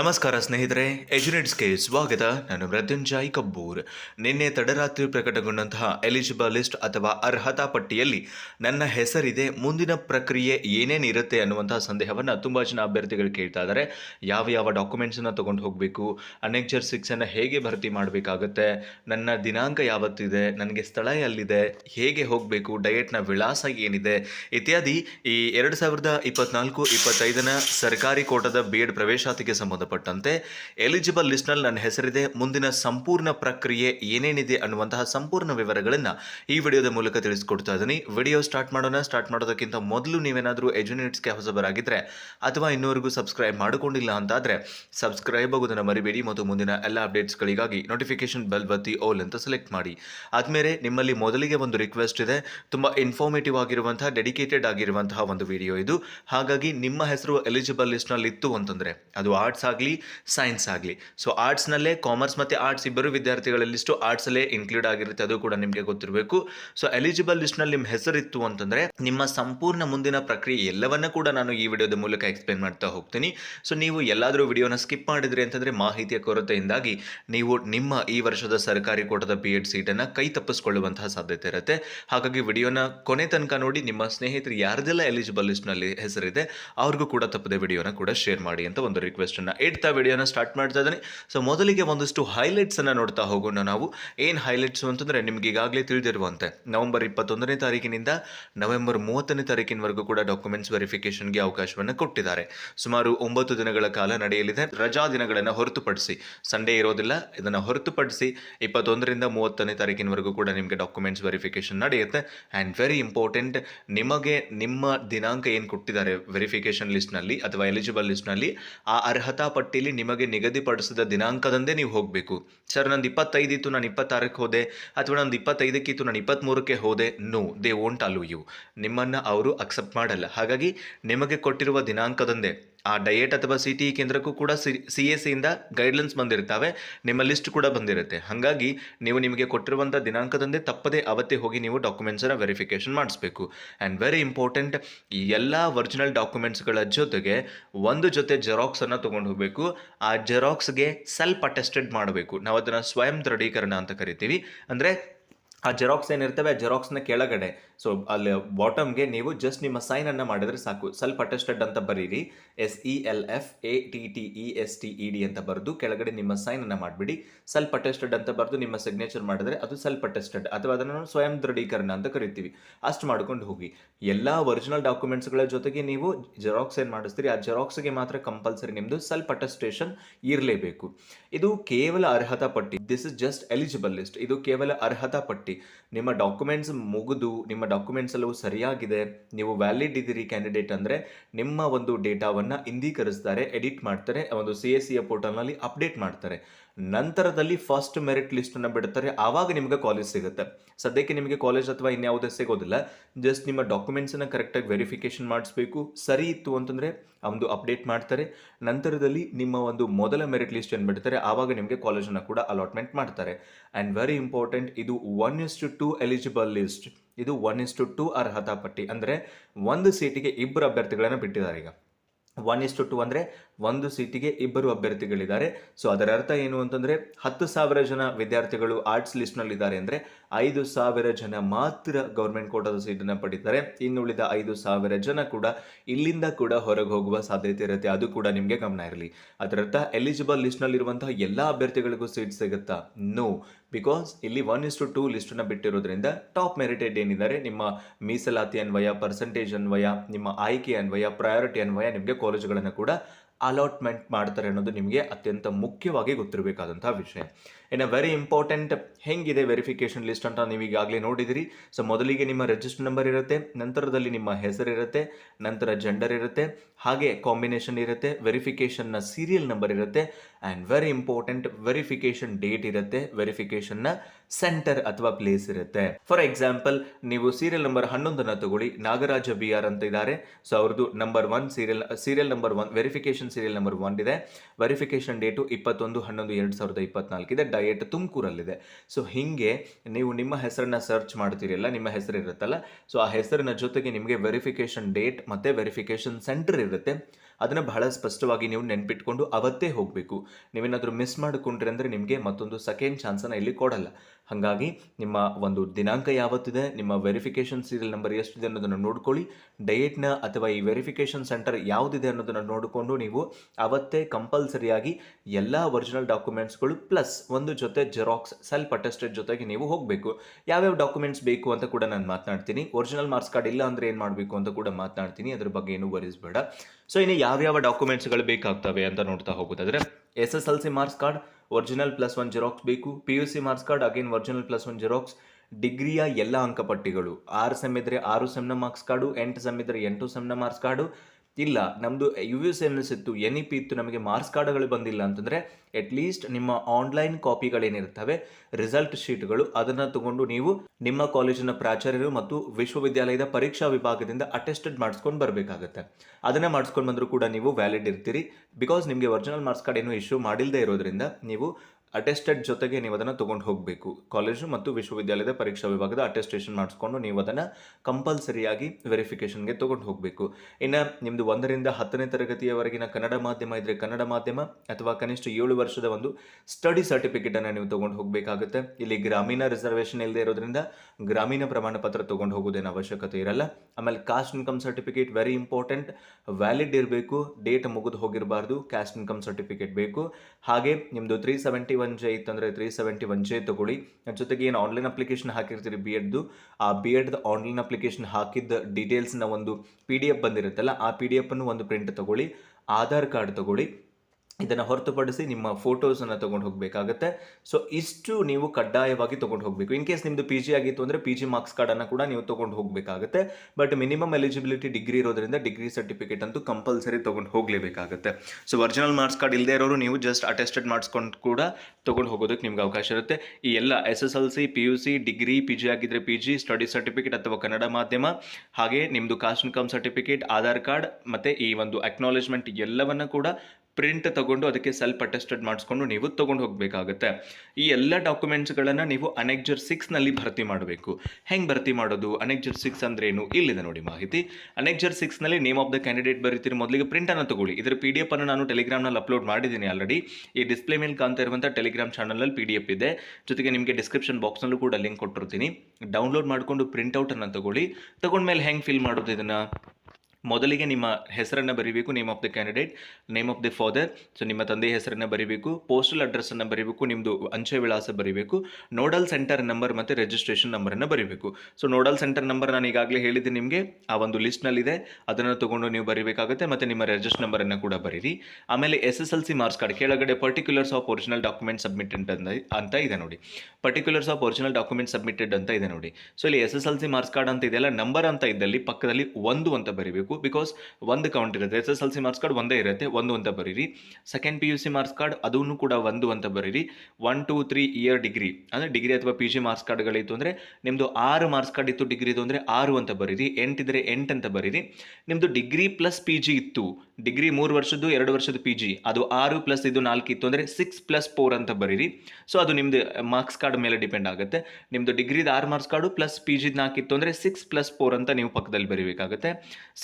ನಮಸ್ಕಾರ ಸ್ನೇಹಿತರೆ, ಎಜುನೆಟ್ಸ್ಗೆ ಸ್ವಾಗತ. ನಾನು ಮೃತ್ಯುಂಜಯ್ ಕಬ್ಬೂರ್. ನಿನ್ನೆ ತಡರಾತ್ರಿ ಪ್ರಕಟಗೊಂಡಂತಹ ಎಲಿಜಿಬಲ್ ಲಿಸ್ಟ್ ಅಥವಾ ಅರ್ಹತಾ ಪಟ್ಟಿಯಲ್ಲಿ ನನ್ನ ಹೆಸರಿದೆ, ಮುಂದಿನ ಪ್ರಕ್ರಿಯೆ ಏನೇನಿರುತ್ತೆ ಅನ್ನುವಂತಹ ಸಂದೇಹವನ್ನು ತುಂಬ ಜನ ಅಭ್ಯರ್ಥಿಗಳು ಕೇಳ್ತಾ ಇದ್ದಾರೆ ಯಾವ ಯಾವ ಡಾಕ್ಯುಮೆಂಟ್ಸನ್ನು ತೊಗೊಂಡು ಹೋಗಬೇಕು ಅನೆಕ್ಚರ್ ಸಿಕ್ಸನ್ನು ಹೇಗೆ ಭರ್ತಿ ಮಾಡಬೇಕಾಗುತ್ತೆ, ನನ್ನ ದಿನಾಂಕ ಯಾವತ್ತಿದೆ, ನನಗೆ ಸ್ಥಳ ಎಲ್ಲಿದೆ, ಹೇಗೆ ಹೋಗಬೇಕು ಡಯೆಟ್ನ ವಿಳಾಸ ಏನಿದೆ, ಇತ್ಯಾದಿ ಈ ಎರಡು ಸಾವಿರದ ಇಪ್ಪತ್ನಾಲ್ಕು, ಇಪ್ಪತ್ತೈದನ ಸರ್ಕಾರಿ ಕೋಟದ ಬಿ ಎಡ್ ಪ್ರವೇಶಾತಿಗೆ ಸಂಬಂಧಪಟ್ಟಂತೆ ಎಲಿಜಿಬಲ್ ಲಿಸ್ಟ್ನಲ್ಲಿ ನನ್ನ ಹೆಸರಿದೆ, ಮುಂದಿನ ಸಂಪೂರ್ಣ ಪ್ರಕ್ರಿಯೆ ಏನೇನಿದೆ ಅನ್ನುವಂತಹ ಸಂಪೂರ್ಣ ವಿವರಗಳನ್ನು ಈ ವಿಡಿಯೋದ ಮೂಲಕ ತಿಳಿಸ್ಕೊಡ್ತಾ ಇದ್ದೀನಿ. ವಿಡಿಯೋ ಸ್ಟಾರ್ಟ್ ಮಾಡೋಣ ಸ್ಟಾರ್ಟ್ ಮಾಡೋದಕ್ಕಿಂತ ಮೊದಲು ನೀವೇನಾದರೂ ಎಜುನೇಟ್ಸ್ಗೆ ಹೊಸಬರಾಗಿದ್ದರೆ ಅಥವಾ ಇನ್ನೂವರೆಗೂ ಸಬ್ಸ್ಕ್ರೈಬ್ ಮಾಡಿಕೊಂಡಿಲ್ಲ ಅಂತಾದರೆ ಸಬ್ಸ್ಕ್ರೈಬ್ ಆಗೋದನ್ನು ಮರಿಬೇಡಿ ಮತ್ತು ಮುಂದಿನ ಎಲ್ಲ ಅಪ್ಡೇಟ್ಸ್ಗಳಿಗಾಗಿ ನೋಟಿಫಿಕೇಶನ್ ಬೆಲ್ ಬತ್ತಿ ಓಲ್ ಅಂತ ಸೆಲೆಕ್ಟ್ ಮಾಡಿ. ಆದಮೇಲೆ ನಿಮ್ಮಲ್ಲಿ ಮೊದಲಿಗೆ ಒಂದು ರಿಕ್ವೆಸ್ಟ್ ಇದೆ, ತುಂಬ ಇನ್ಫಾರ್ಮೇಟಿವ್ ಆಗಿರುವಂತಹ ಡೆಡಿಕೇಟೆಡ್ ಆಗಿರುವಂತಹ ಒಂದು ವಿಡಿಯೋ ಇದು. ಹಾಗಾಗಿ ನಿಮ್ಮ ಹೆಸರು ಎಲಿಜಿಬಲ್ ಲಿಸ್ಟ್ನಲ್ಲಿ ಇತ್ತು ಅಂತಂದರೆ ಅದು ಆರ್ಟ್ಸ್ ಆಗಲಿ ಸೈನ್ಸ್ ಆಗಲಿ. ಸೊ ಆರ್ಟ್ಸ್ನಲ್ಲೇ ಕಾಮರ್ಸ್ ಮತ್ತು ಆರ್ಟ್ಸ್ ಇಬ್ಬರು ವಿದ್ಯಾರ್ಥಿಗಳ ಲಿಸ್ಟು ಆರ್ಟ್ಸಲ್ಲೇ ಇನ್ಕ್ಲೂಡ್ ಆಗಿರುತ್ತೆ, ಅದು ಕೂಡ ನಿಮಗೆ ಗೊತ್ತಿರಬೇಕು. ಸೊ ಎಲಿಜಿಬಲ್ ಲಿಸ್ಟ್ನಲ್ಲಿ ನಿಮ್ಮ ಹೆಸರಿತ್ತು ಅಂತಂದರೆ, ನಿಮ್ಮ ಸಂಪೂರ್ಣ ಮುಂದಿನ ಪ್ರಕ್ರಿಯೆ ಎಲ್ಲವನ್ನ ಕೂಡ ನಾನು ಈ ವಿಡಿಯೋದ ಮೂಲಕ ಎಕ್ಸ್ಪ್ಲೇನ್ ಮಾಡ್ತಾ ಹೋಗ್ತೀನಿ. ಸೊ ನೀವು ಎಲ್ಲಾದರೂ ವಿಡಿಯೋನ ಸ್ಕಿಪ್ ಮಾಡಿದ್ರಿ ಅಂತಂದರೆ, ಮಾಹಿತಿಯ ಕೊರತೆಯಿಂದಾಗಿ ನೀವು ನಿಮ್ಮ ಈ ವರ್ಷದ ಸರ್ಕಾರಿ ಕೋಟದ ಬಿ ಎಡ್ ಸೀಟನ್ನು ಕೈ ತಪ್ಪಿಸ್ಕೊಳ್ಳುವಂತಹ ಸಾಧ್ಯತೆ ಇರುತ್ತೆ. ಹಾಗಾಗಿ ವಿಡಿಯೋನ ಕೊನೆ ತನಕ ನೋಡಿ, ನಿಮ್ಮ ಸ್ನೇಹಿತರು ಯಾರದೆಲ್ಲ ಎಲಿಜಿಬಲ್ ಲಿಸ್ಟ್ನಲ್ಲಿ ಹೆಸರಿದೆ, ಅವ್ರಿಗೂ ಕೂಡ ತಪ್ಪದೆ ವಿಡಿಯೋನ ಕೂಡ ಶೇರ್ ಮಾಡಿ ಅಂತ ಒಂದು ರಿಕ್ವೆಸ್ಟನ್ನು ಇಡ್ತಾ ವಿಡಿಯೋನ ಸ್ಟಾರ್ಟ್ ಮಾಡ್ತಾ ಇದ್ದೀನಿ. ಸೊ ಮೊದಲಿಗೆ ಒಂದಷ್ಟು ಹೈಲೈಟ್ಸನ್ನು ನೋಡ್ತಾ ಹೋಗೋಣ ನಾವು. ಏನು ಹೈಲೈಟ್ಸು ಅಂತಂದರೆ ನಿಮ್ಗೆ ಈಗಾಗಲೇ ತಿಳಿದಿರುವಂತೆ, ನವೆಂಬರ್ ಇಪ್ಪತ್ತೊಂದನೇ ತಾರೀಕಿನಿಂದ ನವೆಂಬರ್ ಮೂವತ್ತನೇ ತಾರೀಕಿನವರೆಗೂ ಕೂಡ ಡಾಕ್ಯುಮೆಂಟ್ಸ್ ವೆರಿಫಿಕೇಷನ್ಗೆ ಅವಕಾಶವನ್ನು ಕೊಟ್ಟಿದ್ದಾರೆ. ಸುಮಾರು ಒಂಬತ್ತು ದಿನಗಳ ಕಾಲ ನಡೆಯಲಿದೆ. ರಜಾ ದಿನಗಳನ್ನು ಹೊರತುಪಡಿಸಿ ಸಂಡೇ ಇರೋದಿಲ್ಲ, ಇದನ್ನು ಹೊರತುಪಡಿಸಿ ಇಪ್ಪತ್ತೊಂದರಿಂದ ಮೂವತ್ತನೇ ತಾರೀಕಿನವರೆಗೂ ಕೂಡ ನಿಮಗೆ ಡಾಕ್ಯುಮೆಂಟ್ಸ್ ವೆರಿಫಿಕೇಷನ್ ನಡೆಯುತ್ತೆ. ಆ್ಯಂಡ್ ವೆರಿ ಇಂಪಾರ್ಟೆಂಟ್ ನಿಮಗೆ ನಿಮ್ಮ ದಿನಾಂಕ ಏನು ಕೊಟ್ಟಿದ್ದಾರೆ ವೆರಿಫಿಕೇಷನ್ ಲಿಸ್ಟ್ನಲ್ಲಿ ಅಥವಾ ಎಲಿಜಿಬಲ್ ಲಿಸ್ಟ್ನಲ್ಲಿ ಆ ಅರ್ಹತಾ ಪಟ್ಟಿಯಲ್ಲಿ ನಿಮಗೆ ನಿಗದಿಪಡಿಸಿದ ದಿನಾಂಕದಂದೇ ನೀವು ಹೋಗಬೇಕು. ಸರ್, ನಂದು ಇಪ್ಪತ್ತೈದಿತ್ತು ನಾನು ಇಪ್ಪತ್ತಾರಕ್ಕೆ ಹೋದೆ. ಅಥವಾ ನಂದು ಇಪ್ಪತ್ತೈದಕ್ಕಿತ್ತು ನಾನು ಇಪ್ಪತ್ತ್ಮೂರಕ್ಕೆ ಹೋದೆ. No they won't allow you ನಿಮ್ಮನ್ನು ಅವರು ಅಕ್ಸೆಪ್ಟ್ ಮಾಡಲ್ಲ. ಹಾಗಾಗಿ, ನಿಮಗೆ ಕೊಟ್ಟಿರುವ ದಿನಾಂಕದಂದೇ. ಆ ಡಯೆಟ್ ಅಥವಾ ಸಿ ಟಿ ಕೇಂದ್ರಕ್ಕೂ ಕೂಡ ಸಿ ಸಿ ಎಸ್ ಸಿಯಿಂದ ಗೈಡ್ಲೈನ್ಸ್ ಬಂದಿರ್ತಾವೆ ನಿಮ್ಮ ಲಿಸ್ಟ್ ಕೂಡ ಬಂದಿರುತ್ತೆ. ಹಾಗಾಗಿ ನೀವು ನಿಮಗೆ ಕೊಟ್ಟಿರುವಂಥ ದಿನಾಂಕದಂದೇ ತಪ್ಪದೇ ಅವತ್ತೇ ಹೋಗಿ ನೀವು ಡಾಕ್ಯುಮೆಂಟ್ಸನ್ನು ವೆರಿಫಿಕೇಷನ್ ಮಾಡಿಸ್ಬೇಕು. ಆ್ಯಂಡ್ ವೆರಿ ಇಂಪಾರ್ಟೆಂಟ್ ಈ ಎಲ್ಲ ಒರಿಜಿನಲ್ ಡಾಕ್ಯುಮೆಂಟ್ಸ್ಗಳ ಜೊತೆಗೆ ಒಂದು ಜೊತೆ ಜೆರಾಕ್ಸನ್ನು ತೊಗೊಂಡು ಹೋಗಬೇಕು. ಆ ಜೆರಾಕ್ಸ್ಗೆ ಸೆಲ್ಫ್ ಅಟೆಸ್ಟೆಡ್ ಮಾಡಬೇಕು. ನಾವು ಅದನ್ನು ಸ್ವಯಂ ದೃಢೀಕರಣ ಅಂತ ಕರಿತೀವಿ. ಅಂದರೆ ಆ ಜೆರಾಕ್ಸ್ ಏನಿರ್ತವೆ? ಆ ಜೆರಾಕ್ಸ್ನ ಕೆಳಗಡೆ ಸೊ ಅಲ್ಲಿ ಬಾಟಮ್ಗೆ ನೀವು ಜಸ್ಟ್ ನಿಮ್ಮ ಸೈನನ್ನು ಮಾಡಿದರೆ ಸಾಕು. ಸೆಲ್ಫ್ ಅಟೆಸ್ಟೆಡ್ ಅಂತ ಬರೀರಿ. S E L F A T T E S T E D ಅಂತ ಬರೆದು ಕೆಳಗಡೆ ನಿಮ್ಮ ಸೈನನ್ನು ಮಾಡಿಬಿಡಿ. ಸೆಲ್ಫ್ ಅಟೆಸ್ಟೆಡ್ ಅಂತ ಬರೆದು ನಿಮ್ಮ ಸಿಗ್ನೇಚರ್ ಮಾಡಿದ್ರೆ ಅದು ಸೆಲ್ಫ್ ಅಟೆಸ್ಟೆಡ್ ಅಥವಾ ಅದನ್ನು ಸ್ವಯಂ ದೃಢೀಕರಣ ಅಂತ ಕರಿತೀವಿ. ಅಷ್ಟು ಮಾಡ್ಕೊಂಡು ಹೋಗಿ. ಎಲ್ಲ ಒರಿಜಿನಲ್ ಡಾಕ್ಯುಮೆಂಟ್ಸ್ಗಳ ಜೊತೆಗೆ ನೀವು ಜೆರಾಕ್ಸ್ ಏನು ಮಾಡಿಸ್ತೀರಿ? ಆ ಜೆರಾಕ್ಸ್ಗೆ ಮಾತ್ರ ಕಂಪಲ್ಸರಿ ನಿಮ್ಮದು ಸೆಲ್ಫ್ ಅಟೆಸ್ಟೇಷನ್ ಇರಲೇಬೇಕು. ಇದು ಕೇವಲ ಅರ್ಹತಾ ಪಟ್ಟಿ. This is just eligible list ಇದು ಕೇವಲ ಅರ್ಹತಾ ಪಟ್ಟಿ. ನಿಮ್ಮ ಡಾಕ್ಯುಮೆಂಟ್ಸ್ ಮುಗಿದು, ನಿಮ್ಮ ಡಾಕ್ಯುಮೆಂಟ್ಸ್ ಎಲ್ಲವೂ ಸರಿಯಾಗಿದೆ. ನೀವು ವ್ಯಾಲಿಡ್ ಇದ್ದೀರಿ ಕ್ಯಾಂಡಿಡೇಟ್ ಅಂದರೆ ನಿಮ್ಮ ಒಂದು ಡೇಟಾವನ್ನು ಇಂದೀಕರಿಸ್ತಾರೆ ಎಡಿಟ್ ಮಾಡ್ತಾರೆ, ಒಂದು ಸಿ ಎಸ್ ಸಿಯ ಪೋರ್ಟಲ್ನಲ್ಲಿ ಅಪ್ಡೇಟ್ ಮಾಡ್ತಾರೆ. ನಂತರದಲ್ಲಿ ಫಸ್ಟ್ ಮೆರಿಟ್ ಲಿಸ್ಟನ್ನು ಬಿಡ್ತಾರೆ, ಆವಾಗ ನಿಮಗೆ ಕಾಲೇಜ್ ಸಿಗುತ್ತೆ. ಸದ್ಯಕ್ಕೆ ನಿಮಗೆ ಕಾಲೇಜ್ ಅಥವಾ ಇನ್ಯಾವುದೇ ಸಿಗೋದಿಲ್ಲ. ಜಸ್ಟ್ ನಿಮ್ಮ ಡಾಕ್ಯುಮೆಂಟ್ಸನ್ನು ಕರೆಕ್ಟಾಗಿ ವೆರಿಫಿಕೇಷನ್ ಮಾಡಿಸ್ಬೇಕು. ಸರಿ ಇತ್ತು ಅಂತಂದರೆ ಒಂದು ಅಪ್ಡೇಟ್ ಮಾಡ್ತಾರೆ. ನಂತರದಲ್ಲಿ ನಿಮ್ಮ ಒಂದು ಮೊದಲ ಮೆರಿಟ್ ಲಿಸ್ಟ್ ಏನು ಬಿಡ್ತಾರೆ, ಆವಾಗ ನಿಮಗೆ ಕಾಲೇಜನ್ನು ಕೂಡ ಅಲಾಟ್ಮೆಂಟ್ ಮಾಡ್ತಾರೆ. ಆ್ಯಂಡ್ ವೆರಿ ಇಂಪಾರ್ಟೆಂಟ್ ಇದು one is to two eligible list ಇದು ಒನ್ ಇಸ್ ಟು ಟು ಅರ್ಹತಾ ಪಟ್ಟಿ ಅಂದರೆ ಒಂದು ಸೀಟಿಗೆ ಇಬ್ಬರು ಅಭ್ಯರ್ಥಿಗಳನ್ನು ಬಿಟ್ಟಿದ್ದಾರೆ ಈಗ. ಒನ್ ಇಸ್ ಟು ಟು ಅಂದರೆ ಒಂದು ಸೀಟಿಗೆ ಇಬ್ಬರು ಅಭ್ಯರ್ಥಿಗಳಿದ್ದಾರೆ. ಸೊ ಅದರ ಅರ್ಥ ಏನು ಅಂತಂದರೆ, ಹತ್ತು ಸಾವಿರ ಜನ ವಿದ್ಯಾರ್ಥಿಗಳು ಆರ್ಟ್ಸ್ ಲಿಸ್ಟ್ನಲ್ಲಿದ್ದಾರೆ ಅಂದರೆ, ಐದು ಸಾವಿರ ಜನ ಮಾತ್ರ ಗೌರ್ಮೆಂಟ್ ಕೋಟಾದ ಸೀಟನ್ನು ಪಡಿತಾರೆ. ಇನ್ನುಳಿದ ಐದು ಸಾವಿರ ಜನ ಕೂಡ ಇಲ್ಲಿಂದ ಕೂಡ ಹೊರಗೆ ಹೋಗುವ ಸಾಧ್ಯತೆ ಇರುತ್ತೆ. ಅದು ಕೂಡ ನಿಮಗೆ ಗಮನ ಇರಲಿ. ಅದರರ್ಥ ಎಲಿಜಿಬಲ್ ಲಿಸ್ಟ್ನಲ್ಲಿರುವಂತಹ ಎಲ್ಲ ಅಭ್ಯರ್ಥಿಗಳಿಗೂ ಸೀಟ್ ಸಿಗುತ್ತಾ? ನೋ ಬಿಕಾಸ್ ಇಲ್ಲಿ ಒನ್ ಇಸ್ಟು ಟೂ ಲಿಸ್ಟನ್ನು ಬಿಟ್ಟಿರೋದ್ರಿಂದ ಟಾಪ್ ಮೆರಿಟೆಡ್ ಏನಿದ್ದಾರೆ? ನಿಮ್ಮ ಮೀಸಲಾತಿ ಅನ್ವಯ ಪರ್ಸೆಂಟೇಜ್ ಅನ್ವಯ, ನಿಮ್ಮ ಆಯ್ಕೆ ಅನ್ವಯ ಪ್ರಯಾರಿಟಿ ಅನ್ವಯ ನಿಮಗೆ ಕಾಲೇಜುಗಳನ್ನು ಕೂಡ ಅಲಾಟ್ಮೆಂಟ್ ಮಾಡ್ತಾರೆ ಅನ್ನೋದು ನಿಮಗೆ ಅತ್ಯಂತ ಮುಖ್ಯವಾಗಿ ಗೊತ್ತಿರಬೇಕಾದಂಥ ವಿಷಯ. ಇನ್ನು ವೆರಿ ಇಂಪಾರ್ಟೆಂಟ್ ಹೆಂಗಿದೆ ವೆರಿಫಿಕೇಷನ್ ಲಿಸ್ಟ್ ಅಂತ ನೀವು ಈಗಾಗಲೇ ನೋಡಿದಿರಿ. ಸೊ ಮೊದಲಿಗೆ ನಿಮ್ಮ ರಿಜಿಸ್ಟರ್ ನಂಬರ್ ಇರುತ್ತೆ, ನಂತರದಲ್ಲಿ ನಿಮ್ಮ ಹೆಸರಿರುತ್ತೆ ನಂತರ ಜೆಂಡರ್ ಇರುತ್ತೆ, ಹಾಗೆ ಕಾಂಬಿನೇಷನ್ ಇರುತ್ತೆ ವೆರಿಫಿಕೇಷನ್ನ ಸೀರಿಯಲ್ ನಂಬರ್ ಇರುತ್ತೆ and very important verification date ಇರುತ್ತೆ ವೆರಿಫಿಕೇಷನ್ನ ಸೆಂಟರ್ ಅಥವಾ ಪ್ಲೇಸ್ ಇರುತ್ತೆ. ಫಾರ್ ಎಕ್ಸಾಂಪಲ್ ನೀವು ಸೀರಿಯಲ್ ನಂಬರ್ ಹನ್ನೊಂದನ್ನು ತಗೊಳ್ಳಿ, ನಾಗರಾಜ ಬಿ ಆರ್ ಅಂತ ಇದ್ದಾರೆ ಸೊ ಅವ್ರದ್ದು number one serial serial number one verification serial number one ಇದೆ. ವೆರಿಫಿಕೇಷನ್ ಡೇಟು ಇಪ್ಪತ್ತೊಂದು, ಹನ್ನೊಂದು, ಎರಡು ಸಾವಿರದ ಇಪ್ಪತ್ನಾಲ್ಕಿದೆ ಡಯಟ್ ತುಮಕೂರಲ್ಲಿದೆ. ಸೊ ಹಿಂಗೆ ನೀವು ನಿಮ್ಮ ಹೆಸರನ್ನ ಸರ್ಚ್ ಮಾಡ್ತೀರಲ್ಲ ನಿಮ್ಮ ಹೆಸರು ಇರುತ್ತಲ್ಲ ಸೊ ಆ ಹೆಸರಿನ ಜೊತೆಗೆ ನಿಮಗೆ ವೆರಿಫಿಕೇಶನ್ ಡೇಟ್ ಮತ್ತು ವೆರಿಫಿಕೇಷನ್ ಸೆಂಟರ್ ಇರುತ್ತೆ. ಅದನ್ನು ಬಹಳ ಸ್ಪಷ್ಟವಾಗಿ ನೀವು ನೆನ್ಪಿಟ್ಕೊಂಡು ಅವತ್ತೇ ಹೋಗಬೇಕು. ನೀವೇನಾದರೂ ಮಿಸ್ ಮಾಡಿಕೊಂಡ್ರೆ ಅಂದರೆ ನಿಮಗೆ ಮತ್ತೊಂದು ಸೆಕೆಂಡ್ ಚಾನ್ಸನ್ನು ಇಲ್ಲಿ ಕೊಡಲ್ಲ. ಹಾಗಾಗಿ ನಿಮ್ಮ ಒಂದು ದಿನಾಂಕ ಯಾವತ್ತಿದೆ, ನಿಮ್ಮ ವೆರಿಫಿಕೇಷನ್ ಸೀರಿಯಲ್ ನಂಬರ್ ಎಷ್ಟಿದೆ ಅನ್ನೋದನ್ನು ನೋಡ್ಕೊಳ್ಳಿ. ಡಯೇಟ್ನ ಅಥವಾ ಈ ವೆರಿಫಿಕೇಷನ್ ಸೆಂಟರ್ ಯಾವುದಿದೆ ಅನ್ನೋದನ್ನು ನೋಡಿಕೊಂಡು ನೀವು ಅವತ್ತೇ ಕಂಪಲ್ಸರಿಯಾಗಿ ಎಲ್ಲ ಒರಿಜಿನಲ್ ಡಾಕ್ಯುಮೆಂಟ್ಸ್ಗಳು ಪ್ಲಸ್ ಒಂದು ಜೊತೆ ಜೆರಾಕ್ಸ್ ಸೆಲ್ಫ್ ಅಟೆಸ್ಟೆಡ್ ಜೊತೆಗೆ ನೀವು ಹೋಗಬೇಕು. ಯಾವ್ಯಾವ ಡಾಕ್ಯುಮೆಂಟ್ಸ್ ಬೇಕು ಅಂತ ಕೂಡ ನಾನು ಮಾತನಾಡ್ತೀನಿ. ಒರಿಜಿನಲ್ ಮಾರ್ಕ್ಸ್ ಕಾರ್ಡ್ ಇಲ್ಲ ಅಂದರೆ ಏನು ಮಾಡಬೇಕು ಅಂತ ಕೂಡ ಮಾತನಾಡ್ತೀನಿ. ಅದ್ರ ಬಗ್ಗೆ ಏನು ವರಿಸಬೇಡ ಸೊ ಇನ್ನು ಯಾವ್ಯಾವ ಡಾಕ್ಯುಮೆಂಟ್ಸ್ಗಳು ಬೇಕಾಗ್ತವೆ ಅಂತ ನೋಡ್ತಾ ಹೋಗೋದಾದ್ರೆ, S S L C marks card, original plus one xerox ಬೇಕು. P U C marks card, again original plus one xerox, ಡಿಗ್ರಿಯ ಎಲ್ಲ ಅಂಕಪಟ್ಟಿಗಳು. ಆರು ಸೆಮ್ ಇದ್ರೆ ಆರು ಸೆಮ್ನ ಮಾರ್ಕ್ಸ್ ಕಾರ್ಡು, ಎಂಟು ಸೆಮ್ ಇದ್ರೆ ಎಂಟು ಸೆಮ್ನ ಮಾರ್ಕ್ಸ್ ಕಾರ್ಡು ಇಲ್ಲ ನಮ್ಮದು U U C M S ಇತ್ತು ಎನ್ ಇ ಪಿ ಇತ್ತು, ನಮಗೆ ಮಾರ್ಕ್ಸ್ ಕಾರ್ಡ್ಗಳು ಬಂದಿಲ್ಲ ಅಂತಂದರೆ ಅಟ್ಲೀಸ್ಟ್ ನಿಮ್ಮ ಆನ್ಲೈನ್ ಕಾಪಿಗಳೇನಿರ್ತವೆ ರಿಸಲ್ಟ್ ಶೀಟ್ಗಳು ಅದನ್ನು ತಗೊಂಡು ನೀವು ನಿಮ್ಮ ಕಾಲೇಜಿನ ಪ್ರಾಚಾರ್ಯರು ಮತ್ತು ವಿಶ್ವವಿದ್ಯಾಲಯದ ಪರೀಕ್ಷಾ ವಿಭಾಗದಿಂದ ಅಟೆಸ್ಟೆಡ್ ಮಾಡಿಸ್ಕೊಂಡು ಬರಬೇಕಾಗತ್ತೆ. ಅದನ್ನೇ ಮಾಡಿಸ್ಕೊಂಡು ಬಂದರೂ ಕೂಡ ನೀವು ವ್ಯಾಲಿಡ್ ಇರ್ತೀರಿ. ಬಿಕಾಸ್ ನಿಮಗೆ ಒರಿಜಿನಲ್ ಮಾರ್ಕ್ಸ್ ಕಾರ್ಡ್ ಏನು ಇಶ್ಯೂ ಮಾಡಿಲ್ಲದೆ ಇರೋದ್ರಿಂದ, ನೀವು ಅಟೆಸ್ಟೆಡ್ ಜೊತೆಗೆ ನೀವು ಅದನ್ನು ತೊಗೊಂಡು ಹೋಗಬೇಕು. ಕಾಲೇಜು ಮತ್ತು ವಿಶ್ವವಿದ್ಯಾಲಯದ ಪರೀಕ್ಷಾ ವಿಭಾಗದ ಅಟೆಸ್ಟೇಷನ್ ಮಾಡಿಸ್ಕೊಂಡು ನೀವು ಅದನ್ನು ಕಂಪಲ್ಸರಿಯಾಗಿ ವೆರಿಫಿಕೇಷನ್ಗೆ ತೊಗೊಂಡು ಹೋಗಬೇಕು. ಇನ್ನು ನಿಮ್ಮದು ಒಂದರಿಂದ ಹತ್ತನೇ ತರಗತಿಯವರೆಗಿನ ಕನ್ನಡ ಮಾಧ್ಯಮ ಇದ್ದರೆ ಕನ್ನಡ ಮಾಧ್ಯಮ ಅಥವಾ ಕನಿಷ್ಠ ಏಳು ವರ್ಷದ ಒಂದು ಸ್ಟಡಿ ಸರ್ಟಿಫಿಕೇಟನ್ನು ನೀವು ತೊಗೊಂಡು ಹೋಗಬೇಕಾಗುತ್ತೆ. ಇಲ್ಲಿ ಗ್ರಾಮೀಣ ರಿಸರ್ವೇಷನ್ ಇಲ್ಲದೆ ಇರೋದ್ರಿಂದ ಗ್ರಾಮೀಣ ಪ್ರಮಾಣ ಪತ್ರ ತೊಗೊಂಡು ಹೋಗೋದೇನು ಅವಶ್ಯಕತೆ ಇರಲ್ಲ. ಆಮೇಲೆ caste income certificate very important valid ಇರಬೇಕು. ಡೇಟ್ ಮುಗಿದು ಹೋಗಿರಬಾರ್ದು. ಕ್ಯಾಸ್ಟ್ ಇನ್ಕಮ್ ಸರ್ಟಿಫಿಕೇಟ್ ಬೇಕು. ಹಾಗೆ ನಿಮ್ಮದು ತ್ರೀ ಸೆವೆಂಟಿ ಒನ್ ಜೆ ಇತ್ತಂದರೆ ತ್ರೀ ಸೆವೆಂಟಿ ಒನ್ ಜೆ ತೊಗೊಳ್ಳಿ. ಜೊತೆಗೆ ಏನು ಆನ್ಲೈನ್ ಅಪ್ಲಿಕೇಶನ್ ಹಾಕಿರ್ತೀರಿ ಬಿ ಎಡ್ದು ಆ ಬಿ ಎಡ್ದು ಆನ್ಲೈನ್ ಅಪ್ಲಿಕೇಶನ್ ಹಾಕಿದ್ದ ಡೀಟೇಲ್ಸ್ನ ಒಂದು ಪಿ ಡಿ ಎಫ್ ಬಂದಿರುತ್ತಲ್ಲ, ಆ ಪಿ ಡಿ ಎಫನ್ನು ಒಂದು ಪ್ರಿಂಟ್ ತೊಗೊಳ್ಳಿ. ಆಧಾರ್ ಕಾರ್ಡ್ ತೊಗೊಳ್ಳಿ. ಇದನ್ನು ಹೊರತುಪಡಿಸಿ ನಿಮ್ಮ ಫೋಟೋಸನ್ನು ತೊಗೊಂಡು ಹೋಗಬೇಕಾಗತ್ತೆ. ಸೊ ಇಷ್ಟು ನೀವು ಕಡ್ಡಾಯವಾಗಿ ತೊಗೊಂಡು ಹೋಗಬೇಕು. ಇನ್ ಕೇಸ್ ನಿಮ್ಮದು ಪಿ ಜಿ ಆಗಿತ್ತು ಅಂದರೆ ಪಿ ಜಿ ಮಾರ್ಕ್ಸ್ ಕಾರ್ಡನ್ನು ಕೂಡ ನೀವು ತೊಗೊಂಡು ಹೋಗಬೇಕಾಗುತ್ತೆ. ಬಟ್ ಮಿನಿಮಮ್ ಎಲಿಜಿಬಿಲಿಟಿ ಡಿಗ್ರಿ ಇರೋದ್ರಿಂದ ಡಿಗ್ರಿ ಸರ್ಟಿಫಿಕೇಟ್ ಅಂತೂ ಕಂಪಲ್ಸರಿ ತೊಗೊಂಡು ಹೋಗಲೇಬೇಕಾಗುತ್ತೆ. ಸೊ ಒರಿಜಿನಲ್ ಮಾರ್ಕ್ಸ್ ಕಾರ್ಡ್ ಇಲ್ಲದೆ ಇರೋರು ನೀವು ಜಸ್ಟ್ ಅಟೆಸ್ಟೆಡ್ ಮಾಡಿಸ್ಕೊಂಡು ಕೂಡ ತೊಗೊಂಡು ಹೋಗೋದಕ್ಕೆ ನಿಮ್ಗೆ ಅವಕಾಶ ಇರುತ್ತೆ. ಈ ಎಲ್ಲ S S L C P U C degree P G ಆಗಿದ್ರೆ ಪಿ ಜಿ ಸ್ಟಡಿ ಸರ್ಟಿಫಿಕೇಟ್ ಅಥವಾ ಕನ್ನಡ ಮಾಧ್ಯಮ, ಹಾಗೆ ನಿಮ್ಮದು caste income certificate Aadhaar card ಮತ್ತು ಈ ಒಂದು ಅಕ್ನಾಲೇಜ್ಮೆಂಟ್ ಎಲ್ಲವನ್ನು ಕೂಡ ಪ್ರಿಂಟ್ ತಗೊಂಡು ಅದಕ್ಕೆ ಸೆಲ್ಫ್ ಅಟೆಸ್ಟೆಡ್ ಮಾಡಿಸ್ಕೊಂಡು ನೀವು ತಗೊಂಡು ಹೋಗಬೇಕಾಗುತ್ತೆ. ಈ ಎಲ್ಲ ಡಾಕ್ಯುಮೆಂಟ್ಸ್ಗಳನ್ನು ನೀವು ಅನೆಕ್ಜರ್ ಸಿಕ್ಸ್ನಲ್ಲಿ ಭರ್ತಿ ಮಾಡಬೇಕು. ಹೆಂಗೆ ಭರ್ತಿ ಮಾಡೋದು? ಅನೆಕ್ಜರ್ ಸಿಕ್ಸ್ ಅಂದ್ರೆ ಏನು ಇಲ್ಲಿದೆ ನೋಡಿ ಮಾಹಿತಿ. ಅನೆಕ್ಜರ್ ಸಿಕ್ಸ್ನಲ್ಲಿ ನೇಮ್ ಆಫ್ ದ ಕ್ಯಾಂಡಿಡೇಟ್ ಬರೀತೀರಿ, ಮೊದಲಿಗೆ ಪ್ರಿಂಟನ್ನು ತಗೊಳ್ಳಿ. ಇದರ ಪಿ ಡಿ ಎಫನ್ನು ನಾನು ಟೆಲಿಗ್ರಾಮ್ನಲ್ಲಿ ಅಪ್ಲೋಡ್ ಮಾಡಿದ್ದೀನಿ ಆಲ್ರೆಡಿ ಈ ಡಿಸ್ಪ್ಲೇ ಮೇಲೆ ಕಾಣ್ತಾ ಇರುವಂಥ ಟೆಲಿಗ್ರಾಮ್ ಚಾನಲಲ್ಲಿ ಪಿ ಡಿ ಎಫ್ ಇದೆ. ಜೊತೆಗೆ ನಿಮಗೆ ಡಿಸ್ಕ್ರಿಪ್ಷನ್ ಬಾಕ್ಸ್ನಲ್ಲೂ ಕೂಡ ಲಿಂಕ್ ಕೊಟ್ಟಿರ್ತೀನಿ. ಡೌನ್ಲೋಡ್ ಮಾಡಿಕೊಂಡು ಪ್ರಿಂಟೌಟನ್ನು ತಗೊಳ್ಳಿ. ತಗೊಂಡ್ಮೇಲೆ ಹೆಂಗೆ ಫಿಲ್ ಮಾಡೋದು ಇದನ್ನು? ಮೊದಲಿಗೆ ನಿಮ್ಮ ಹೆಸರನ್ನು ಬರೀಬೇಕು name of the candidate name of the father so ನಿಮ್ಮ ತಂದೆ ಹೆಸರನ್ನು ಬರೀಬೇಕು ಪೋಸ್ಟಲ್ ಅಡ್ರೆಸ್ಸನ್ನು ಬರೀಬೇಕು ನಿಮ್ಮದು ಅಂಚೆ ವಿಳಾಸ ಬರೀಬೇಕು ನೋಡಲ್ ಸೆಂಟರ್ ನಂಬರ್ ಮತ್ತು ರಿಜಿಸ್ಟ್ರೇಷನ್ ನಂಬರನ್ನು ಬರೀಬೇಕು. ಸೊ ನೋಡಲ್ ಸೆಂಟರ್ ನಂಬರ್ ನಾನು ಈಗಾಗಲೇ ಹೇಳಿದ್ದೀನಿ ನಿಮಗೆ. ಆ ಒಂದು ಲಿಸ್ಟ್ನಲ್ಲಿದೆ ಅದನ್ನು ತೊಗೊಂಡು ನೀವು ಬರೀಬೇಕಾಗುತ್ತೆ, ಮತ್ತು ನಿಮ್ಮ ರಿಜಿಸ್ಟರ್ ನಂಬರನ್ನು ಕೂಡ ಬರೀರಿ. ಆಮೇಲೆ S S L C marks card ಕೆಳಗಡೆ particulars of original document submitted ಅಂತ ಅಂತ ಇದೆ ನೋಡಿ. Particulars of original document submitted ಅಂತ ಇದೆ ನೋಡಿ. ಸೊ ಇಲ್ಲಿ S S L C marks card ಅಂತ ಇದೆಯಲ್ಲ ನಂಬರ್ ಅಂತ ಇದ್ದಲ್ಲಿ ಪಕ್ಕದಲ್ಲಿ ಒಂದು ಅಂತ ಬರೀಬೇಕು. ಬಿಕಾಸ್ ಒಂದು ಕೌಂಟ್ ಇರುತ್ತೆ. S S L C marks card ಒಂದೇ ಇರುತ್ತೆ, ಒಂದು ಅಂತ ಬರೀರಿ. Second P U C marks card ಅದನ್ನು ಕೂಡ ಒಂದು ಅಂತ ಬರೀರಿ. One two three year degree ಅಂದರೆ ಡಿಗ್ರಿ ಅಥವಾ ಪಿ ಜಿ ಮಾರ್ಕ್ಸ್ ಕಾರ್ಡ್ಗಳಿತ್ತು ಅಂದರೆ ನಿಮ್ಮದು ಆರು ಮಾರ್ಕ್ಸ್ ಕಾರ್ಡ್ ಇತ್ತು ಡಿಗ್ರಿದು ಅಂದರೆ ಆರು ಅಂತ ಬರೀರಿ. ಎಂಟಿದ್ರೆ ಎಂಟು ಅಂತ ಬರೀರಿ. ನಿಮ್ಮದು ಡಿಗ್ರಿ ಪ್ಲಸ್ ಪಿ ಜಿ ಇತ್ತು. ಡಿಗ್ರಿ ಮೂರು ವರ್ಷದ್ದು, ಎರಡು ವರ್ಷದ ಪಿ ಜಿ ಅದು ಆರು ಪ್ಲಸ್ ಇದು ನಾಲ್ಕು ಇತ್ತು ಅಂದರೆ ಸಿಕ್ಸ್ ಪ್ಲಸ್ ಫೋರ್ ಅಂತ ಬರೀರಿ. ಸೊ ಅದು ನಿಮ್ಮದು ಮಾರ್ಕ್ಸ್ ಕಾರ್ಡ್ ಮೇಲೆ ಡಿಪೆಂಡ್ ಆಗುತ್ತೆ. ನಿಮ್ಮದು ಡಿಗ್ರಿದು ಆರು ಮಾರ್ಕ್ಸ್ ಕಾರ್ಡು ಪ್ಲಸ್ ಪಿ ಜಿದು ನಾಲ್ಕು ಇತ್ತು ಅಂದರೆ ಸಿಕ್ಸ್ ಪ್ಲಸ್ ಫೋರ್ ಅಂತ ನೀವು ಪಕ್ಕದಲ್ಲಿ ಬರೀಬೇಕಾಗುತ್ತೆ.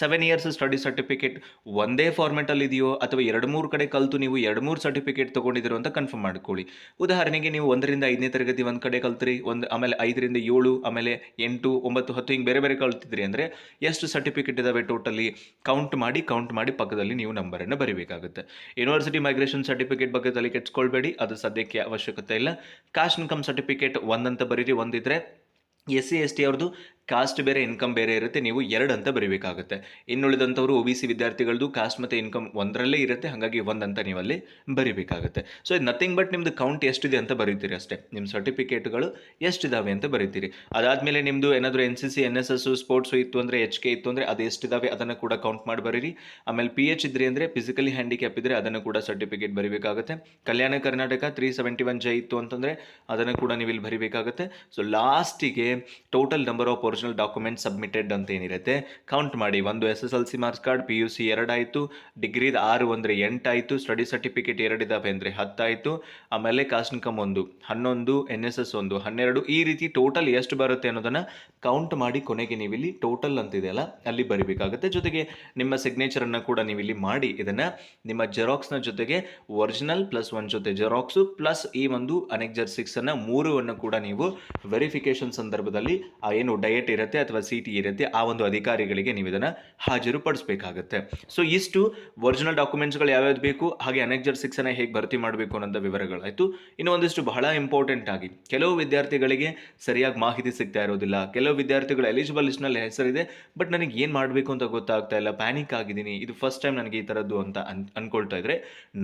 ಸೆವೆನ್ ಇಯರ್ಸ್ ಸ್ಟಡಿ ಸರ್ಟಿಫಿಕೇಟ್ ಒಂದೇ ಫಾರ್ಮೆಟಲ್ಲಿ ಇದೆಯೋ, ಅಥವಾ ಎರಡು ಮೂರು ಕಡೆ ಕಲಿತು ನೀವು ಎರಡು ಮೂರು ಸರ್ಟಿಫಿಕೇಟ್ ತೊಗೊಂಡಿದ್ದೀರೋ ಅಂತ ಕನ್ಫರ್ಮ್ ಮಾಡ್ಕೊಳ್ಳಿ. ಉದಾಹರಣೆಗೆ ನೀವು ಒಂದರಿಂದ ಐದನೇ ತರಗತಿ ಒಂದು ಕಡೆ ಕಲ್ತ್ರಿ, ಒಂದು, ಆಮೇಲೆ ಐದರಿಂದ ಏಳು, ಆಮೇಲೆ ಎಂಟು, ಒಂಬತ್ತು, ಹತ್ತು ಹಿಂಗೆ ಬೇರೆ ಬೇರೆ ಕಲ್ತಿದ್ರಿ ಅಂದರೆ ಎಷ್ಟು ಸರ್ಟಿಫಿಕೇಟ್ ಇದ್ದಾವೆ ಟೋಟಲಿ ಕೌಂಟ್ ಮಾಡಿ ಕೌಂಟ್ ಮಾಡಿ ಪಕ್ಕದಲ್ಲಿ ನೀವು ನಂಬರನ್ನು ಬರೀಬೇಕಾಗುತ್ತೆ. ಯೂನಿವರ್ಸಿಟಿ ಮೈಗ್ರೇಷನ್ ಸರ್ಟಿಫಿಕೇಟ್ ಬಗ್ಗೆ ತಲೆ ಕೆಡ್ಸ್ಕೊಳ್ಬೇಡಿ, ಅದು ಸದ್ಯಕ್ಕೆ ಅವಶ್ಯಕತೆ ಇಲ್ಲ. ಕಾಸ್ಟ್ ಇನ್ಕಮ್ ಸರ್ಟಿಫಿಕೇಟ್ ಒಂದಂತ ಬರೀರಿ, ಒಂದಿದ್ರೆ ಎಸ್ ಸಿ ಎಸ್ ಟಿ ಅವ್ರದ್ದು ಕಾಸ್ಟ್ ಬೇರೆ, ಇನ್ಕಮ್ ಬೇರೆ ಇರುತ್ತೆ, ನೀವು ಎರಡು ಅಂತ ಬರೀಬೇಕಾಗುತ್ತೆ. ಇನ್ನುಳಿದಂಥವ್ರು ಒ ಬಿ ಸಿ ವಿದ್ಯಾರ್ಥಿಗಳದ್ದು ಕಾಸ್ಟ್ ಮತ್ತು ಇನ್ಕಮ್ ಒಂದರಲ್ಲೇ ಇರುತ್ತೆ, ಹಾಗಾಗಿ ಒಂದಂತ ನೀವು ಅಲ್ಲಿ ಬರೀಬೇಕಾಗುತ್ತೆ. ಸೊ ಇದು ನಥಿಂಗ್ ಬಟ್ ನಿಮ್ಮದು ಕೌಂಟ್ ಎಷ್ಟಿದೆ ಅಂತ ಬರೀತೀರಿ ಅಷ್ಟೇ. ನಿಮ್ಮ ಸರ್ಟಿಫಿಕೇಟ್ಗಳು ಎಷ್ಟಿದಾವೆ ಅಂತ ಬರೀತೀರಿ. ಅದಾದಮೇಲೆ ನಿಮ್ಮದು ಏನಾದರೂ N C C, N S S sports ಇತ್ತು ಅಂದರೆ, ಎಚ್ ಕೆ ಇತ್ತು ಅಂದರೆ, ಅದು ಎಷ್ಟಿದಾವೆ ಅದನ್ನು ಕೂಡ ಕೌಂಟ್ ಮಾಡಿ ಬರೀರಿ. ಆಮೇಲೆ ಪಿ ಎಚ್ ಇದ್ರಿ ಅಂದರೆ ಫಿಸಿಕಲಿ ಹ್ಯಾಂಡಿಕ್ಯಾಪ್ ಇದ್ದರೆ ಅದನ್ನು ಕೂಡ certificate ಬರೀಬೇಕಾಗುತ್ತೆ. Kalyana Karnataka three seventy one J ಇತ್ತು ಅಂತಂದರೆ, ಅದನ್ನು ಕೂಡ ನೀವು ಇಲ್ಲಿ ಬರೀಬೇಕಾಗುತ್ತೆ ಸೊ ಲಾಸ್ಟಿಗೆ total number of original document submitted ಅಂತ ಏನಿರುತ್ತೆ ಕೌಂಟ್ ಮಾಡಿ, ಒಂದು S S L C marks card P U C ಎರಡಾಯಿತು ಡಿಗ್ರಿದ ಆರು ಅಂದರೆ ಎಂಟಾಯಿತು ಸ್ಟಡಿ ಸರ್ಟಿಫಿಕೇಟ್ ಎರಡಿದಾವೆ ಅಂದರೆ ಹತ್ತಾಯಿತು ಆಮೇಲೆ ಕಾಸ್ಟ್ ಒಂದು, ಹನ್ನೊಂದು ಎನ್ ಎಸ್ ಎಸ್ ಒಂದು, ಹನ್ನೆರಡು, ಈ ರೀತಿ ಟೋಟಲ್ ಎಷ್ಟು ಬರುತ್ತೆ ಅನ್ನೋದನ್ನು ಕೌಂಟ್ ಮಾಡಿ ಕೊನೆಗೆ ನೀವು ಇಲ್ಲಿ ಟೋಟಲ್ ಅಂತಿದೆಯಲ್ಲ ಅಲ್ಲಿ ಬರಿಬೇಕಾಗುತ್ತೆ. ಜೊತೆಗೆ ನಿಮ್ಮ ಸಿಗ್ನೇಚರನ್ನು ಕೂಡ ನೀವು ಇಲ್ಲಿ ಮಾಡಿ, ಇದನ್ನು ನಿಮ್ಮ ಜೆರಾಕ್ಸ್ನ ಜೊತೆಗೆ ಒರಿಜಿನಲ್ ಪ್ಲಸ್ ಒನ್ ಜೊತೆ ಜೆರಾಕ್ಸು ಪ್ಲಸ್ ಈ ಒಂದು ಅನೆಕ್ಜರ್ ಸಿಕ್ಸನ್ನು ಅನ್ನು ಕೂಡ ನೀವು ವೆರಿಫಿಕೇಶನ್ ಸಂದರ್ಭದಲ್ಲಿ, ಆ ಏನು ಡಯಟ್ ಇರುತ್ತೆ ಅಥವಾ ಸಿ ಟಿ ಇರುತ್ತೆ, ಆ ಒಂದು ಅಧಿಕಾರಿಗಳಿಗೆ ನೀವು ಇದನ್ನು ಹಾಜರುಪಡಿಸಬೇಕಾಗುತ್ತೆ. ಸೊ ಇಷ್ಟು ಒರಿಜಿನಲ್ ಡಾಕ್ಯುಮೆಂಟ್ಸ್ಗಳು ಯಾವ್ಯಾವ್ದು ಬೇಕು, ಹಾಗೆ ಅನೆಕ್ಜರ್ ಸಿಕ್ಸನ್ನು ಹೇಗೆ ಭರ್ತಿ ಮಾಡಬೇಕು ಅನ್ನೋಂಥ ವಿವರಗಳಾಯಿತು. ಇನ್ನು ಒಂದಿಷ್ಟು ಬಹಳ ಇಂಪಾರ್ಟೆಂಟ್ ಆಗಿ, ಕೆಲವು ವಿದ್ಯಾರ್ಥಿಗಳಿಗೆ ಸರಿಯಾಗಿ ಮಾಹಿತಿ ಸಿಗ್ತಾ ಇರೋದಿಲ್ಲ, ಕೆಲವು ವಿದ್ಯಾರ್ಥಿಗಳು ಎಲಿಜಿಬಲ್ ಲಿಸ್ಟ್ನಲ್ಲಿ ಹೆಸರಿದೆ ಬಟ್ ನನಗೆ ಏನು ಮಾಡಬೇಕು ಅಂತ ಗೊತ್ತಾಗ್ತಾ ಇಲ್ಲ ಪ್ಯಾನಿಕ್ ಆಗಿದ್ದೀನಿ, ಇದು ಫಸ್ಟ್ ಟೈಮ್ ನನಗೆ ಈ ಥರದ್ದು ಅಂತ ಅನ್, ಅನ್ಕೊಳ್ತಾ ಇದ್ರೆ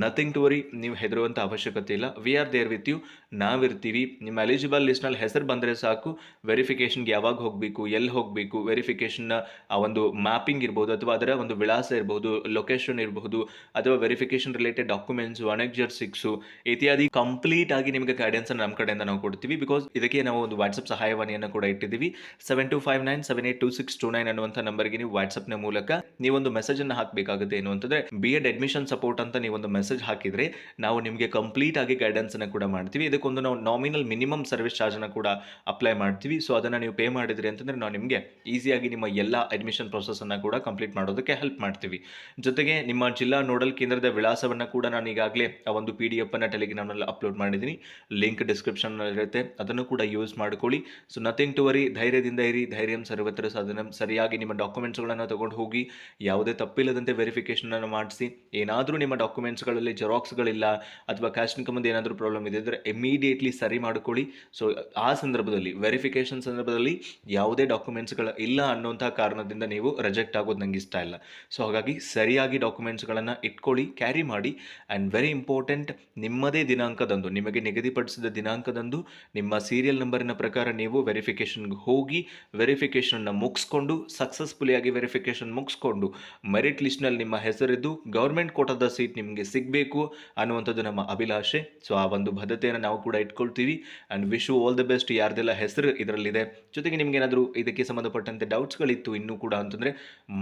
ನಥಿಂಗ್ ಟು ವರಿ ನೀವು ಹೆದರುವಂಥ ಅವಶ್ಯಕತೆ ಇಲ್ಲ we are there with you ನಾವಿರ್ತೀವಿ. ನಿಮ್ಮ ಎಲಿಜಿಬಲ್ ಲಿಸ್ಟ್ನಲ್ಲಿ ಹೆಸರು ಬಂದರೆ ಸಾಕು ವೆರಿಫಿಕೇಷನ್ಗೆ ಯಾವಾಗ ಹೋಗಬೇಕು, ಎಲ್ಲಿ ಹೋಗಬೇಕು ವೆರಿಫಿಕೇಷನ್ನ ಆ ಒಂದು ಮ್ಯಾಪಿಂಗ್ ಇರ್ಬೋದು ಅಥವಾ ಅದರ ಒಂದು ವಿಳಾಸ ಇರಬಹುದು ಲೊಕೇಶನ್ ಇರಬಹುದು ಅಥವಾ verification related documents annexure six ಇತ್ಯಾದಿ ಕಂಪ್ಲೀಟ್ ಆಗಿ ನಿಮಗೆ ಗೈಡೆನ್ಸ್ ನಮ್ಮ ಕಡೆಯಿಂದ ನಾವು ಕೊಡ್ತೀವಿ. ಬಿಕಾಸ್ ಇದಕ್ಕೆ ನಾವು ಒಂದು ವಾಟ್ಸಪ್ ಸಹಾಯವಾಣಿಯನ್ನು ಕೂಡ ಇಟ್ಟಿದ್ದೀವಿ. Seven two five nine seven eight two six two nine ಅನ್ನುವಂಥ ನಂಬರ್ಗೆ ನೀವು ವಾಟ್ಸಪ್ನ ಮೂಲಕ ನೀವೊಂದು ಮೆಸೇಜ್ ಅನ್ನು ಹಾಕಬೇಕಾಗುತ್ತೆ. ಏನು ಅಂತಂದರೆ ಬಿ ಎಡ್ ಅಡ್ಮಿಷನ್ ಸಪೋರ್ಟ್ ಅಂತ ನೀವೊಂದು ಮೆಸೇಜ್ ಹಾಕಿದ್ರೆ, ನಾವು ನಿಮಗೆ ಕಂಪ್ಲೀಟ್ ಆಗಿ ಗೈಡೆನ್ಸ್ ಅನ್ನು ಕೂಡ ಮಾಡ್ತೀವಿ. ಇದಕ್ಕೊಂದು ನಾವು ನಾಮಿನಲ್ ಮಿನಿಮಮ್ ಸರ್ವಿಸ್ ಚಾರ್ಜನ್ನು ಕೂಡ ಅಪ್ಲೈ ಮಾಡ್ತೀವಿ. ಸೊ ಅದನ್ನು ನೀವು ಪೇ ಮಾಡಿದ್ರಿ ಅಂತಂದರೆ ನಾವು ನಿಮಗೆ ಈಸಿಯಾಗಿ ನಿಮ್ಮ ಎಲ್ಲ ಅಡ್ಮಿಷನ್ ಪ್ರೊಸೆಸನ್ನು ಕೂಡ ಕಂಪ್ಲೀಟ್ ಮಾಡೋದಕ್ಕೆ ಹೆಲ್ಪ್ ಮಾಡ್ತೀವಿ. ಜೊತೆಗೆ ನಿಮ್ಮ ಜಿಲ್ಲಾ ನೋಡಲ್ ಕೇಂದ್ರದ ವಿಳಾಸವನ್ನು ಕೂಡ ನಾನು ಈಗಾಗಲೇ ಆ ಒಂದು ಪಿ ಡಿ ಎಫ್ ಟೆಲಿಗ್ರಾಮ್ನಲ್ಲಿ ಅಪ್ಲೋಡ್ ಮಾಡಿದ್ದೀನಿ. ಲಿಂಕ್ ಡಿಸ್ಕ್ರಿಪ್ಷನ್ ಇರುತ್ತೆ. ಅದನ್ನು ಕೂಡ ಯೂಸ್ ಮಾಡ್ಕೊಳ್ಳಿ. ಸೊ ನಥಿಂಗ್ ಟು ವರಿ ಧೈರ್ಯದಿಂದ ಇರಿ. ಧೈರ್ಯಂ ಸರ್ವತ್ರ ಸಾಧನ. ಸರಿಯಾಗಿ ನಿಮ್ಮ ಡಾಕ್ಯುಮೆಂಟ್ಸ್ಗಳನ್ನು ತಗೊಂಡು ಹೋಗಿ, ಯಾವುದೇ ತಪ್ಪಿಲ್ಲದಂತೆ ವೆರಿಫಿಕೇಷನನ್ನು ಮಾಡಿಸಿ. ಏನಾದರೂ ನಿಮ್ಮ ಡಾಕ್ಯುಮೆಂಟ್ಸ್ಗಳಲ್ಲಿ ಜೆರಾಕ್ಸ್ಗಳಿಲ್ಲ, ಅಥವಾ ಕ್ಯಾಶ್ ಇನ್ಕಮ್ ಏನಾದರೂ ಪ್ರಾಬ್ಲಮ್ ಇದೆ ಅಂದರೆ ಇಮಿಡಿಯೇಟ್ಲಿ ಸರಿ ಮಾಡ್ಕೊಳ್ಳಿ. ಸೊ ಆ ಸಂದರ್ಭದಲ್ಲಿ ವೆರಿಫಿಕೇಷನ್ ಸಂದರ್ಭದಲ್ಲಿ ಯಾವುದೇ ಡಾಕ್ಯುಮೆಂಟ್ಸ್ಗಳು ಇಲ್ಲ ಅನ್ನೋಂಥ ಕಾರಣದಿಂದ ನೀವು ರಿಜೆಕ್ಟ್ ಆಗೋದು ನಂಗೆ ಇಷ್ಟ ಇಲ್ಲ. ಸೊ ಹಾಗಾಗಿ ಸರಿಯಾಗಿ ಡಾಕ್ಯುಮೆಂಟ್ಸ್ಗಳನ್ನು ಇಟ್ಕೊಳ್ಳಿ ಕ್ಯಾರಿ ಮಾಡಿ. ಆ್ಯಂಡ್ ವೆರಿ ಇಂಪಾರ್ಟೆಂಟ್ ನಿಮ್ಮದೇ ದಿನಾಂಕದಂದು, ನಿಮಗೆ ನಿಗದಿಪಡಿಸಿದ ದಿನಾಂಕದಂದು ನಿಮ್ಮ ಸೀರಿಯಲ್ ನಂಬರಿನ ಪ್ರಕಾರ ನೀವು ವೆರಿಫಿಕೇಷನ್ಗೆ ಹೋಗಿ ವೆರಿಫಿಕೇಷನ್ನ ಮುಗಿಸ್ಕೊಂಡು ಸಕ್ಸಸ್ಫುಲಿಯಾಗಿ ವೆರಿಫಿಕೇಷನ್ ಮುಗಿಸ್ಕೊಂಡು ಮೆರಿಟ್ ಲಿಸ್ಟ್ನಲ್ಲಿ ನಿಮ್ಮ ಹೆಸರಿದ್ದು ಗೌರ್ಮೆಂಟ್ ಕೋಟದ ಸೀಟ್ ನಿಮಗೆ ಸಿಗಬೇಕು ಅನ್ನುವಂಥದ್ದು ನಮ್ಮ ಅಭಿಲಾಷೆ. ಸೊ ಆ ಒಂದು ಬದ್ಧತೆಯನ್ನು ನಾವು ಕೂಡ ಇಟ್ಕೊಳ್ತೀವಿ. And wish you all the best ಯಾರ್ದೆಲ್ಲ ಹೆಸರು ಇದರಲ್ಲಿದೆ. ಜೊತೆಗೆ ನಿಮ್ಗೆ ಏನಾದರೂ ಇದಕ್ಕೆ ಸಂಬಂಧಪಟ್ಟಂತೆ ಡೌಟ್ಸ್ಗಳಿತ್ತು ಇನ್ನೂ ಕೂಡ ಅಂತಂದರೆ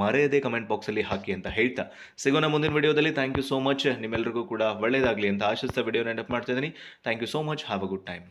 ಮರೆಯದೆ ಕಮೆಂಟ್ ಬಾಕ್ಸಲ್ಲಿ ಹಾಕಿ ಅಂತ ಹೇಳ್ತಾ. ಸಿಗೋಣ ಮುಂದಿನ ವಿಡಿಯೋದಲ್ಲಿ. ಥ್ಯಾಂಕ್ ಯು ಸೋ ಮಚ್ ನಿಮ್ಮೆಲ್ಲರಿಗೂ ಕೂಡ ಒಳ್ಳೆಯದಾಗಲಿ ಅಂತ ಆಶಿಸ್ತಾ ವಿಡಿಯೋನ ಎಂಡಪ್ ಮಾಡ್ತಾ ಇದ್ದೀನಿ. Thank you so much have a good time